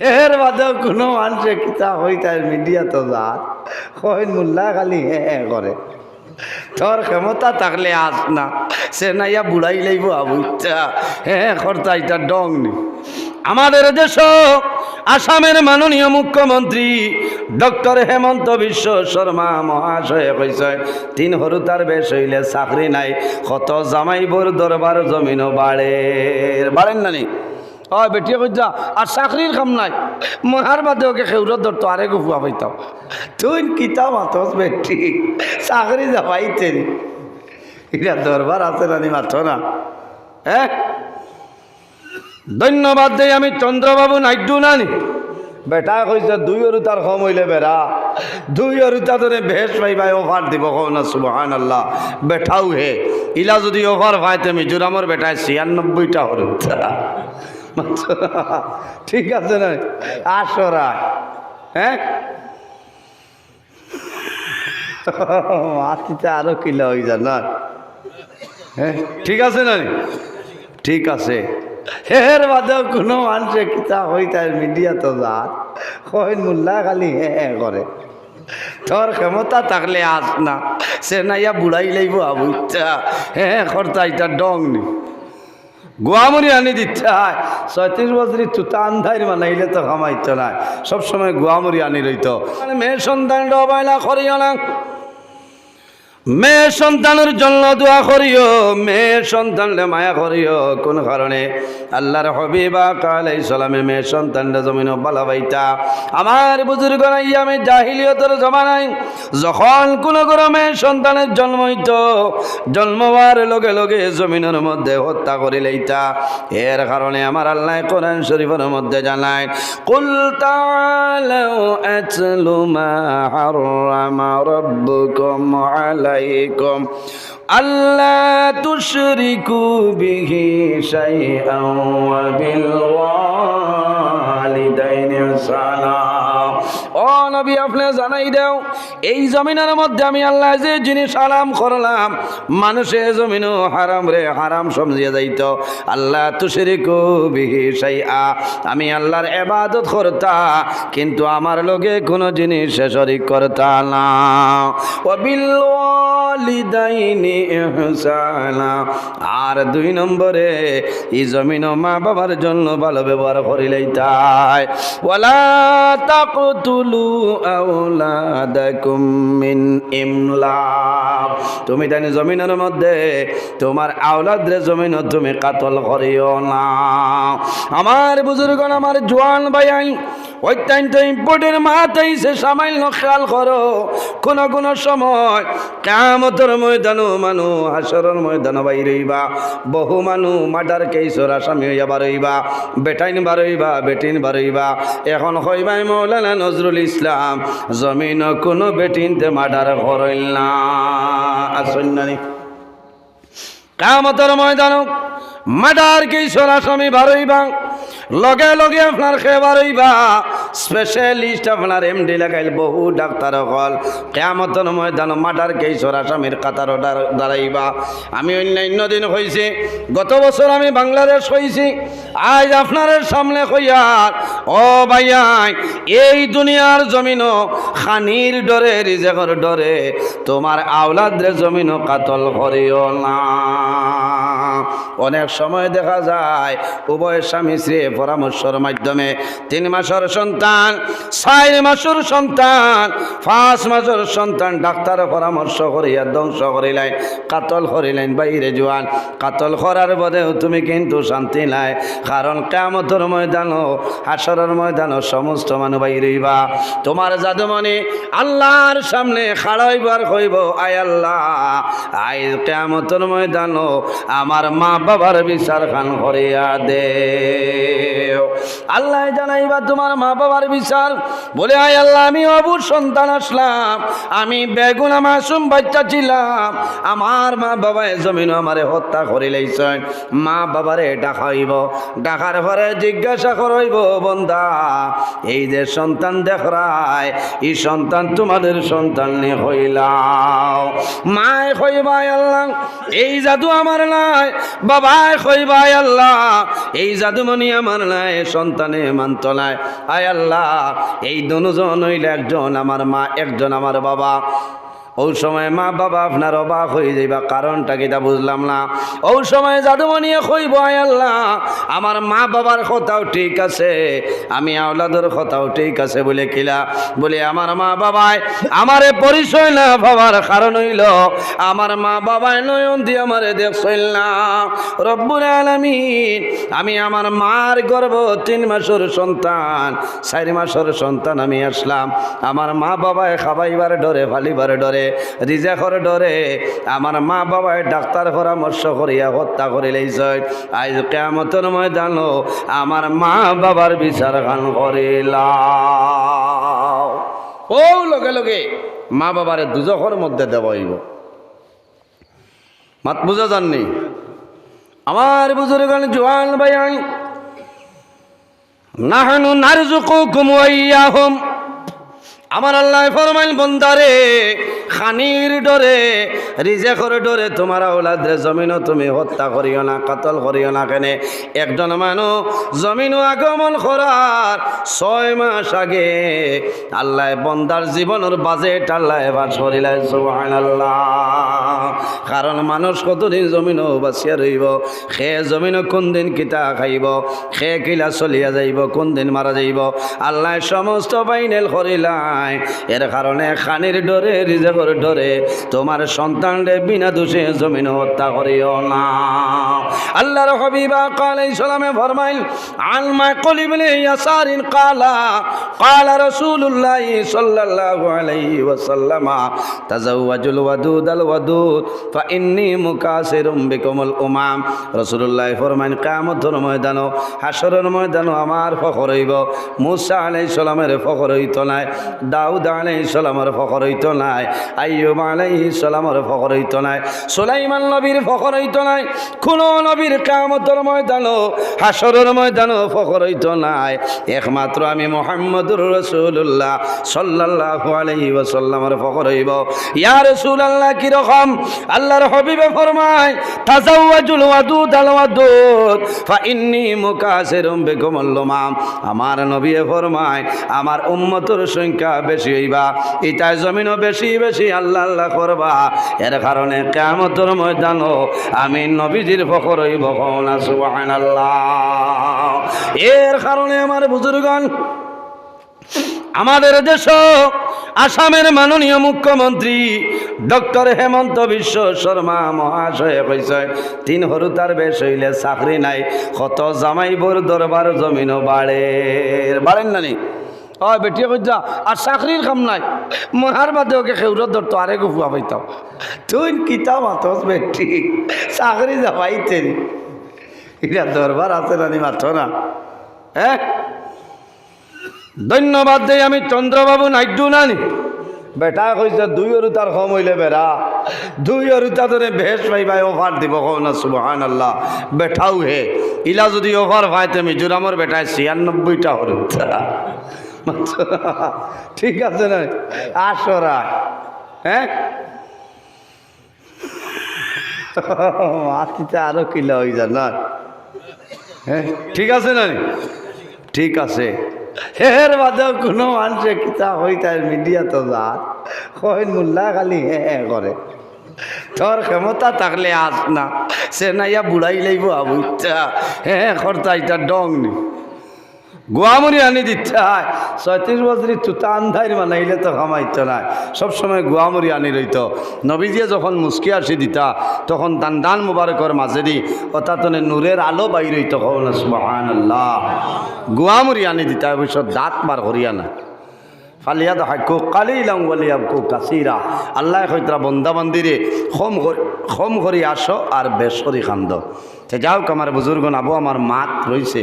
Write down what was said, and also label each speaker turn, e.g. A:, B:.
A: এর বাদেও কোনো মানুষে কিতা হইতার মিডিয়া তো যার কইন মোল্লা খালি হে হে করে। তোর ক্ষমতা থাকলে আস না। সে না ইয়া বুড়াই লাইব আবুচ্ছা হে হে কর্তা এটা ডং নি। আমাদের দেশ আসামের মাননীয় মুখ্যমন্ত্রী ডক্টর হেমন্ত বিশ্ব শর্মা মহাশয়ে কইছে, তিন হরুতার বেশ হইলে চাকরি নাই, কত জামাইবর দরবার জমিন বাড়ে। বাড়েন না? ও বেটিয়ে কইতা আর চাকরির কাম নাই। মহার বাদে ওকে খেউরত ধরতো আরে গুফুয়া পাইতাম তুই কিতা মাতস বেটি চাকরি যাবাইতে এটা দরবার আছে না মাথো না? হ্যাঁ ধন্যবাদ দেই, আমি চন্দ্রবাবু নাইডু নানি বেটা কইছে দুই অরুতার কম হইলে বেড়া দুই অরুতা ধরে ভেস পাইবাই অফার দিব কও না সুবহান আল্লাহ বেঠাও হে। ইলা যদি অফার পাইতে মিজোরামর বেটায় ছিয়ানব্বইটা অরুতা ঠিক আছে না? আসরা হ্যাঁ? আতিতে আরও কিলা হয়ে যান, না? হ্যাঁ? ঠিক আছে না? ঠিক আছে। এর বাদেও কোনো মানুষে কিতা হইতার মিডিয়া তো যার কইন মোল্লা খালি হে হে করে। তোর ক্ষমতা থাকলে আস না। সে না ইয়া বুড়াই লাইব আবুচ্ছা হে হে কর্তা এটা ডং নি। গোয়ামুড়ি আনি দিতে হয়। ছয়ত্রিশ বছরই তুতা আন্ধাই মানে তো ঘামাইতো না সবসময় গোয়ামুড়ি আনি রইতো। মানে মেয়ে সন্তান ডবাইলা করিও না। মেয়ে সন্তানের জন্য দোয়া করিও, মেয়ে সন্তানলে মায়া করিও, কোন কারণে? আল্লাহর হবিবা কাল সালামে মেয়ে সন্তানটা জমিন বালাবাইতা আমার বুজুর্গ নাই আমি জাহিলিয়তের জমানাই যখন কোন কোনো মেয়ে সন্তানের জন্ম হইত, জন্মবার লগে লগে জমিনের মধ্যে হত্যা করে লইতা। এর কারণে আমার আল্লাহ কোরআন শরীফের মধ্যে জানায়, কুল তাআলাউ আতলু মা হাররামা রাব্বুকুম আলাইকুম। আল্লাহ তুশরিকু বিহি শাইআন ওয়া বিল ওয়ালিদাইনি সালাম। নবী আপনি জানাই দেও, এই জমিনের মধ্যে আমি আল্লাহ যে জিনিস হারাম করলাম, মানুষে জমিনও হারাম রে, হারাম সমঝিয়ে যাইত। আল্লাহ তুশরিকু বিহি শাইআ, আমি আল্লাহর ইবাদত করতা, কিন্তু আমার লগে কোনো জিনিস শরীক করতা না। ও বিল আর দুই নম্বরে, এই জমিন মা বাবার জন্য ভালো ব্যবহার করিলেই তাই। ওয়ালা তাকতুলু তুমি জানি জমিনের মধ্যে, তোমার আওলাদরে জমিন তুমি কাতল করিও না। আমার বুজুর্গ আমার জোয়ান ভাই অত্যন্ত ইম্পর্টেন্ট মাথায় সে সামান্য খেয়াল করো। কোন কোন সময় কামতর ময়দানো মানু হাসরের ময়দান বাইরইবা বহু মানু মার্ডার কেসর আসামি হইয়া বারইবা বেটাইন বারইবা বেটিন বারইবা এখন হইবাই মৌলানা নজরুল ইসলাম, জমিন কোনো বেটিনতে মার্ডার করইল না। আসুন না নি? কামতর ময়দান মার্ডার কেসর আসামি বারইবা লগে লগে আপনার খেবার হইবা। স্পেশালিস্ট আপনার এমডি লাগাইল, বহু ডাক্তার হল। কেয়ামতন ময়দান মার্ডার কেসর আসামির কাতার দাঁড়াইবা। আমি অন্যান্য দিন হয়েছি গত বছর আমি বাংলাদেশ হয়েছি আজ আপনার সামনে হইয়ার ও ভাইয়াই, এই দুনিয়ার জমিন খানির ডরে, রিজেকর ডরে, তোমার আওলাদ্রে জমিন কাতল করিও না। অনেক সময় দেখা যায় উভয় স্বামী স্ত্রী পরামর্শের মাধ্যমে তিন মাসের সন্তান, চার মাসের সন্তান, পাঁচ মাসের সন্তান ডাক্তার পরামর্শ করিয়া ধ্বংস করিলেন, কাতল করিলেন বাইরে জোয়ান। কাতল করার পরেও তুমি কিন্তু শান্তি নাই, কারণ কেমতর ময়দান হাসরের ময়দান সমস্ত মানুষ বাইরেইবা তোমার জাদুমণি আল্লাহর সামনে খাড়াইবার কইব আয় আল্লাহ। আই কেমতর ময়দান আমার মা বাবার বিচার খান করিয়া দে আল্লাহ জানাইবা তোমার মা বাবার বিচার। বলে, আয় আল্লাহ, আমি অবুর সন্তান আসলাম। আমি বেগুনা মাসুম বাচ্চা ছিলাম। আমার মা বাবায় জমিন আমারে হত্যা করে করিলেইছেন মা বাবারে ডাকাইব ডাকার পরে জিজ্ঞাসা করইব, বন্দা, এই যে সন্তান দেখরায় এই সন্তান তোমাদের সন্তান নে হইলাও। মায় হইবাই আল্লাহ, এই জাদু আমার নাই। বাবাই কইবাই আল্লাহ? এই জাদুমণি আমার নাই, সন্তানে মানত নাই। আয় আল্লাহ, এই দুজন হইলে একজন আমার মা, একজন আমার বাবা। ওই সময় মা বাবা আপনার অবাক হয়ে যাইবা, কারণটা কিটা বুঝলাম না। ওই সময় জাদুমণিয়ে কইব আল্লাহ, আমার মা বাবার কথাও ঠিক আছে, আমি আওলাদের কথাও ঠিক আছে বলে কিলা, বলে আমার মা বাবায়, আমারে পরিচয় না ভাবার কারণ হইল, আমার মা বাবায় নয়ন দিয়ে আমারে দেখছইল না। রব্বুল আলামিন, আমি আমার মার গর্ব তিন মাসের সন্তান, চারি মাসের সন্তান আমি আসলাম, আমার মা বাবায় খাবাইবার ডরে, ফালিবার ডরে রিজাকর ডরে আমার মা বাবায় ডাক্তার পরামর্শ করিয়া হত্যা করে লইছ আজ কেমতর ময়দান আমার মা বাবার বিচার গান করিলা ও লগে লগে মা বাবারে দুজখর মধ্যে দেব হইব মাত বুঝা যাননি আমার বুজুর্গ জোয়ান ভাই নাহানু নারজুকুকুম ওয়া ইয়াহুম আমার আল্লাহ ফরমাইল বন্দারে খানির ডরে রিজেকর ডরে তোমার ওলাদ্রে জমিনও তুমি হত্যা করিও না, কাতল করিও না কেনে। একজন মানুষ জমিনও আগমন করার ছয় মাস আগে আল্লাহ বন্দার জীবনের বাজেট আল্লাহ এবার সরিলাই সুবহানাল্লাহ। কারণ মানুষ কতদিন জমিনও বাঁচিয়া রইব সে জমিনও কোন দিন কিতা খাইব সে কিলা চলিয়া যাইব, কোন দিন মারা যাইব। আল্লাহ সমস্ত বাইনেল করিলাই এর কারণে খানির ডরে রিজাবর ডরে তোমার সন্তানরে বিনা দোষে জমিন হত্যা করিও না। আল্লাহর হবিবা কালাই সালামে ফরমাইল, আলমা কলিবলে ইয়াসারিন কালা কালা রাসূলুল্লাহ সাল্লাল্লাহু আলাইহি ওয়াসাল্লাম, তাজাওয়াজুল ওয়াদুদ আল ওয়াদুদ, ফা ইন্নী মুকাসিরুম বিকুমুল উমাম। রাসূলুল্লাহ ফরমাইন কিয়ামতের ময়দান হাসরের ময়দান আমার ফখর হইব। মুসা আলাইহিস সালামের ফখর হইতো নাই, দাউদ আলাইহিস সালামের ফখর হইতো নাই আইয়ুব আলাইহিস সালামের ফখর হইতো নাই, সুলাইমান নবীর ফখর হইতো নাই, কোনো নবীর কিয়ামতের ময়দান হাসরের ময়দান ফখর হইতো নাই। একমাত্র আমি মুহাম্মদুর রাসূলুল্লাহ সাল্লাল্লাহু আলাইহি ওয়াসাল্লামের ফখর হইব। ইয়া রাসূলুল্লাহ, কি রকম? আল্লাহর হাবিবে ফরমায়, তাজাওয়াজুল ওয়াদুদ আল ওয়াদুদ, ফা ইন্নী মুকাসিরুম বিকুমুল উমাম আমার নবী ফরমায়, আমার উম্মতের সংখ্যা বেশি হইবা ইটাই জমিনও বেশি বেশি আল্লাহ আল্লাহ করবা। এর কারণে কিয়ামতের ময়দানও আমি নবীজির ফখর হইব কওনা সুবহানাল্লাহ। এর কারণে আমার বুজুর্গণ, আমাদের দেশ আসামের মাননীয় মুখ্যমন্ত্রী ডক্টর হেমন্ত বিশ্ব শর্মা মহাশয় কইছে, তিন হরুতার বেশ হইলে চাকরি নাই, কত জামাইবর দরবার জমিন বাড়ে। বাড়েন নানি ও বেটিয়ে কইতা, আর চাকরির কাম নাই। মহার বাদে ওকে খেউরত ধরতো আরে গুফুয়া পাইতাম। তুই কিতা মাতস বেটি চাকরি যাবাইতে এটা দরবার আছে নানি মাথ না? হ্যাঁ ধন্যবাদ দেই, আমি চন্দ্রবাবু নাইডু নানি বেটা কইছে, দুই অরুতার কম হইলে বেড়া দুই অরুতা ধরে ভেস পাইবাই অফার দিব কও না সুবহান আল্লাহ বেঠাও হে। ইলা যদি অফার পাইতে মিজোরামর বেটায় ছিয়ানব্বইটা হরুতা ঠিক আছে না? আসরা হ্যাঁ? আতিতে আরও কিলা হয়ে যান, না? হ্যাঁ? ঠিক আছে না? ঠিক আছে। হের বাদেও কোনো মানুষে কিতা হই তার মিডিয়া তো যা কই মোল্লা খালি হে হে করে। তোর ক্ষমতা থাকলে আস না। সে না ইয়া বুড়াই লাইব আবুইতা হে হে করতা এটা ডং নি। গোয়ামুড়ি আনি দিতে হয়। ছয়ত্রিশ বছরই তুতা আন্ধাই বানাইলে তো খামাইতো না। সবসময় গোয়ামুড়ি আনি রইত। নবীজিয়ে যখন মুসকি আসি দিতা, তখন দান দান মুবারকর মাঝেদি অতাতনে নূরের আলো বাইর হইত কখন সুবাহান আনি দিতা অবশ্য দাঁত বার করিয়া না। ফালিয়াদ হাকু কালিলাম ওয়ালিয়াবকু কাসিরা। আল্লাহ কইতরা বন্দা মন্দিরে করি খম করি আসো আর বেসরি খান্দ। যাও আমার বুজুর্গ আবু, আমার মাত রইছে।